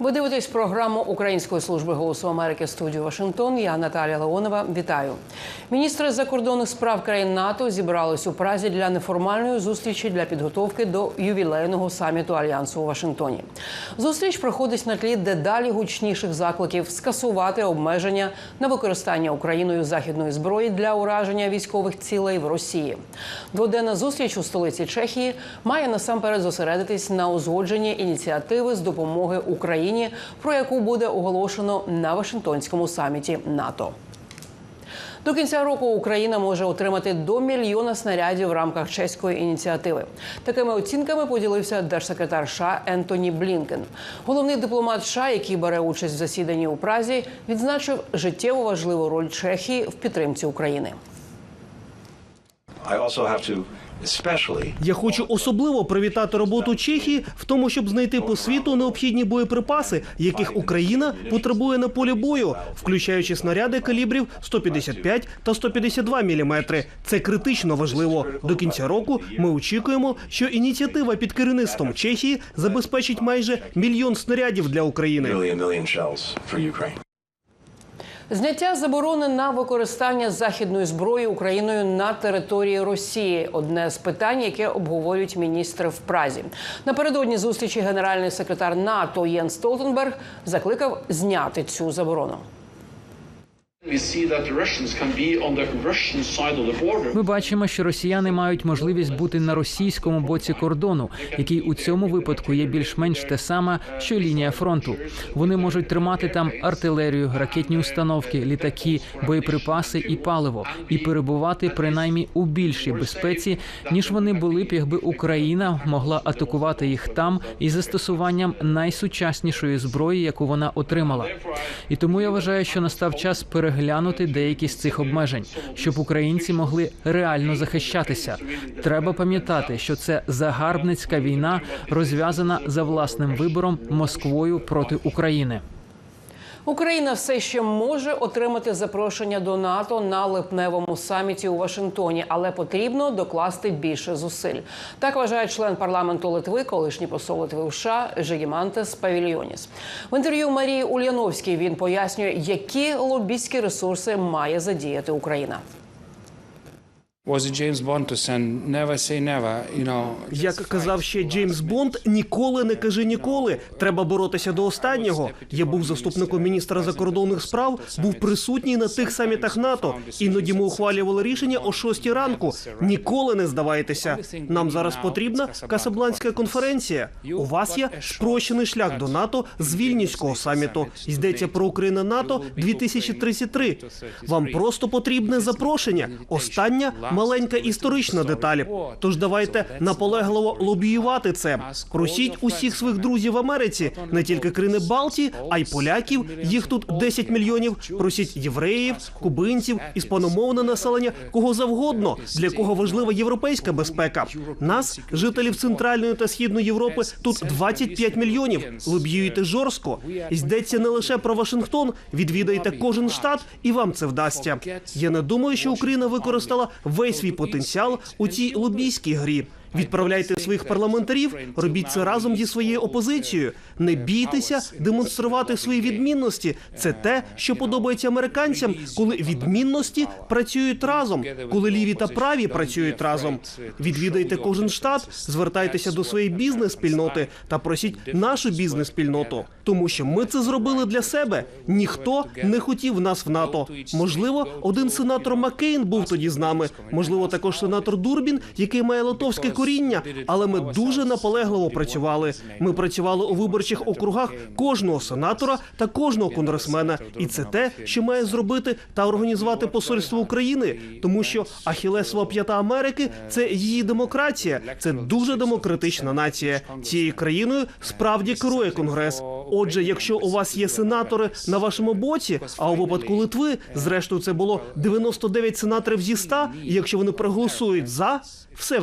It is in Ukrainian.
Ви дивитесь програму Української служби голосу Америки студію Вашингтон. Я Наталія Леонова. Вітаю. Міністри закордонних справ країн НАТО зібрались у Празі для неформальної зустрічі для підготовки до ювілейного саміту альянсу у Вашингтоні. Зустріч проходить на тлі дедалі гучніших закликів скасувати обмеження на використання Україною західної зброї для ураження військових цілей в Росії. Дводенна зустріч у столиці Чехії має насамперед зосередитись на узгодженні ініціативи з допомоги Україні, про яку буде оголошено на Вашингтонському саміті НАТО. До кінця року Україна може отримати до мільйона снарядів в рамках чеської ініціативи. Такими оцінками поділився держсекретар США Ентоні Блінкен. Головний дипломат США, який бере участь в засіданні у Празі, відзначив життєво важливу роль Чехії в підтримці України. Я хочу особливо привітати роботу Чехії в тому, щоб знайти по світу необхідні боєприпаси, яких Україна потребує на полі бою, включаючи снаряди калібрів 155 та 152 мм. Це критично важливо. До кінця року ми очікуємо, що ініціатива під керівництвом Чехії забезпечить майже мільйон снарядів для України. Зняття заборони на використання західної зброї Україною на території Росії одне з питань, яке обговорюють міністри в Празі. Напередодні зустрічі генеральний секретар НАТО Єн Столтенберг закликав зняти цю заборону. Ми бачимо, що росіяни мають можливість бути на російському боці кордону, який у цьому випадку є більш-менш те саме, що лінія фронту. Вони можуть тримати там артилерію, ракетні установки, літаки, боєприпаси і паливо, і перебувати принаймні у більшій безпеці, ніж вони були б, якби Україна могла атакувати їх там із застосуванням найсучаснішої зброї, яку вона отримала. І тому я вважаю, що настав час переглянути деякі з цих обмежень, щоб українці могли реально захищатися. Треба пам'ятати, що це загарбницька війна, розв'язана за власним вибором Москвою проти України. Україна все ще може отримати запрошення до НАТО на липневому саміті у Вашингтоні, але потрібно докласти більше зусиль. Так вважає член парламенту Литви, колишній посол Литви США Жегімантес Павільйоніс. В інтерв'ю Марії Ульяновській він пояснює, які лобістські ресурси має задіяти Україна. Як казав ще Джеймс Бонд, ніколи не кажи ніколи. Треба боротися до останнього. Я був заступником міністра закордонних справ, був присутній на тих самітах НАТО. Іноді ми ухвалювали рішення о 6 ранку. Ніколи не здавайтеся. Нам зараз потрібна Касабланська конференція. У вас є спрощений шлях до НАТО з Вільнюського саміту. Йдеться про Україна НАТО 2033. Вам просто потрібне запрошення. Остання маленька історична деталь. Тож давайте наполегливо лобіювати це. Просіть усіх своїх друзів в Америці, не тільки країни Балтії, а й поляків. Їх тут 10 мільйонів. Просіть євреїв, кубинців, іспаномовне населення, кого завгодно, для кого важлива європейська безпека. Нас, жителів центральної та східної Європи, тут 25 мільйонів. Лобіюєте жорстко. Йдеться не лише про Вашингтон. Відвідайте кожен штат, і вам це вдасться. Я не думаю, що Україна використала весь свій потенціал у цій лобійській грі. Відправляйте своїх парламентарів, робіть це разом зі своєю опозицією. Не бійтеся демонструвати свої відмінності. Це те, що подобається американцям, коли відмінності працюють разом, коли ліві та праві працюють разом. Відвідайте кожен штат, звертайтеся до своєї бізнес-спільноти та просіть нашу бізнес-спільноту, тому що ми це зробили для себе. Ніхто не хотів нас в НАТО. Можливо, один сенатор Маккейн був тоді з нами. Можливо, також сенатор Дурбін, який має литовське коріння. Але ми дуже наполегливо працювали. Ми працювали у виборчих округах кожного сенатора та кожного конгресмена. І це те, що має зробити та організувати посольство України, тому що Ахілесова п'ята Америки це її демократія. Це дуже демократична нація. Цією країною справді керує конгрес. Отже, якщо у вас є сенатори на вашому боці, а у випадку Литви, зрештою, це було 99 сенаторів зі 100, і якщо вони проголосують за, все